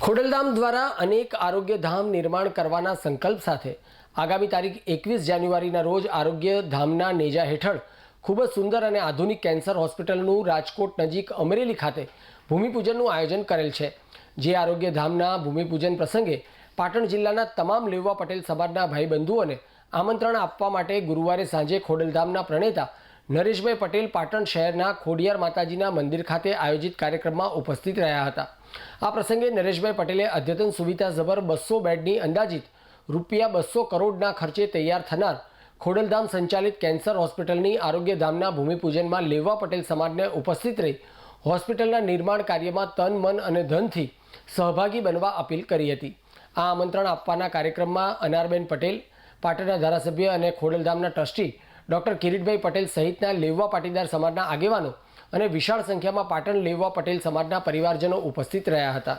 ખોડલધામ દ્વારા અનેક આરોગ્ય ધામ નિર્માણ કરવાના સંકલ્પ સાથે આગામી તારીખ એકવીસ જાન્યુઆરીના રોજ આરોગ્ય ધામના નેજા હેઠળ ખૂબ જ સુંદર અને આધુનિક કેન્સર હોસ્પિટલનું રાજકોટ નજીક અમરેલી ખાતે ભૂમિપૂજનનું આયોજન કરેલ છે, જે આરોગ્ય ધામના ભૂમિપૂજન પ્રસંગે પાટણ જિલ્લાના તમામ લેવા પટેલ સમાજના ભાઈબંધુઓને આમંત્રણ આપવા માટે ગુરુવારે સાંજે ખોડલધામના પ્રણેતા નરેશભાઈ પટેલ પાટણ શહેરના ખોડિયાર માતાજીના મંદિર ખાતે આયોજિત કાર્યક્રમમાં ઉપસ્થિત રહ્યા હતા. આ પ્રસંગે નરેશભાઈ પટેલે અદ્યતન સુવિધા જબર બસો બેડની અંદાજિત રૂપિયા બસો કરોડના ખર્ચે તૈયાર થનાર ખોડલધામ સંચાલિત કેન્સર હોસ્પિટલની આરોગ્યધામના ભૂમિપૂજનમાં લેવા પટેલ સમાજને ઉપસ્થિત રહી હોસ્પિટલના નિર્માણ કાર્યમાં તન, મન અને ધનથી સહભાગી બનવા અપીલ કરી હતી. આ આમંત્રણ આપવાના કાર્યક્રમમાં અનારબેન પટેલ, પાટણના ધારાસભ્ય અને ખોડલધામના ટ્રસ્ટી ડૉક્ટર કિરીટભાઈ પટેલ સહિતના લેવા પાટીદાર સમાજના આગેવાનો અને વિશાળ સંખ્યામાં પાટણ લેવવા પટેલ સમાજના પરિવારજનો ઉપસ્થિત રહ્યા હતા.